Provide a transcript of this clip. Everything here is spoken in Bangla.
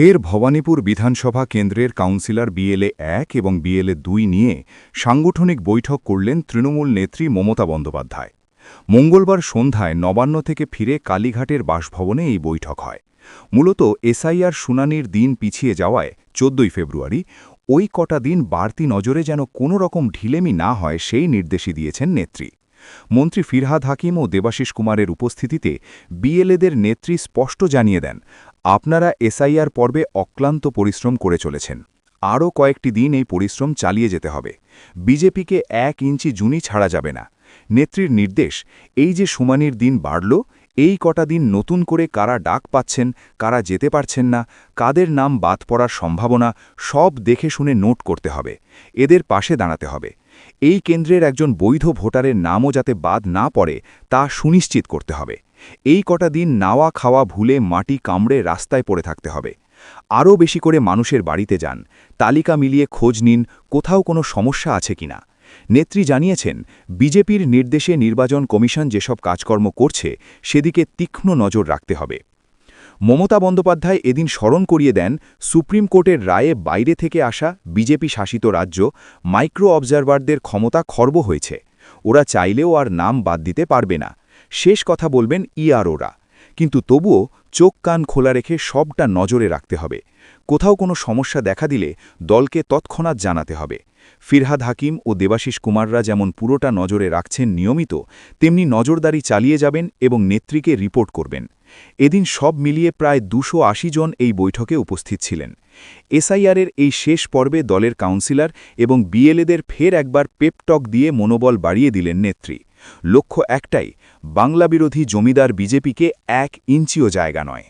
ফের ভবানীপুর বিধানসভা কেন্দ্রের কাউন্সিলর বিএলএ এক এবং বিএলএ দুই নিয়ে সাংগঠনিক বৈঠক করলেন তৃণমূল নেত্রী মমতা বন্দ্যোপাধ্যায়। মঙ্গলবার সন্ধ্যায় নবান্ন থেকে ফিরে কালীঘাটের বাসভবনে এই বৈঠক হয়। মূলত এসআইআর শুনানির দিন পিছিয়ে যাওয়ায় চোদ্দই ফেব্রুয়ারি ওই কটা দিন বাড়তি নজরে যেন কোনো রকম ঢিলেমি না হয় সেই নির্দেশই দিয়েছেন নেত্রী। মন্ত্রী ফিরহাদ হাকিম ও দেবাশিস কুমারের উপস্থিতিতে বিএলএদের নেত্রী স্পষ্ট জানিয়ে দেন আপনারা এসআইআর পর্বে অক্লান্ত পরিশ্রম করে চলেছেন। আরও কয়েকটি দিন এই পরিশ্রম চালিয়ে যেতে হবে। বিজেপিকে এক ইঞ্চি জুনি ছাড়া যাবে না। নেত্রীর নির্দেশ, এই যে শুমানির দিন বাড়ল, এই কটা দিন নতুন করে কারা ডাক পাচ্ছেন, কারা যেতে পারছেন না, কাদের নাম বাদ পড়ার সম্ভাবনা, সব দেখে শুনে নোট করতে হবে। এদের পাশে দাঁড়াতে হবে। এই কেন্দ্রের একজন বৈধ ভোটারের নামও যাতে বাদ না পড়ে, তা সুনিশ্চিত করতে হবে। এই কটা দিন নাওয়া খাওয়া ভুলে মাটি কামড়ে রাস্তায় পড়ে থাকতে হবে। আরও বেশি করে মানুষের বাড়িতে যান, তালিকা মিলিয়ে খোঁজ নিন, কোথাও কোনো সমস্যা আছে কিনা। নেত্রী জানিয়েছেন, বিজেপির নির্দেশে নির্বাচন কমিশন যেসব কাজকর্ম করছে, সেদিকে তীক্ষ্ণ নজর রাখতে হবে। মমতা বন্দ্যোপাধ্যায় এদিন স্মরণ করিয়ে দেন, সুপ্রিম কোর্টের রায়ে বাইরে থেকে আসা বিজেপি শাসিত রাজ্য মাইক্রো অবজারভারদের ক্ষমতা খর্ব হয়েছে। ওরা চাইলেও আর নাম বাদ দিতে পারবে না। শেষ কথা বলবেন ইআরওরা কিন্তু তবুও চোখ কান খোলা রেখে সবটা নজরে রাখতে হবে। কোথাও কোনো সমস্যা দেখা দিলে দলকে তৎক্ষণাৎ জানাতে হবে। ফিরহাদ হাকিম ও দেবাশিস কুমাররা যেমন পুরোটা নজরে রাখছেন নিয়মিত, তেমনি নজরদারি চালিয়ে যাবেন এবং নেত্রীকে রিপোর্ট করবেন। এদিন সব মিলিয়ে প্রায় দুশো জন এই বৈঠকে উপস্থিত ছিলেন। এসআইআরের এই শেষ পর্বে দলের কাউন্সিলর এবং বিএলএদের ফের একবার পেপটক দিয়ে মনোবল বাড়িয়ে দিলেন নেত্রী। লক্ষ্য একটাই বাংলা বিরোধী জমিদার বিজেপিকে এক ইঞ্চিও জায়গা নয়।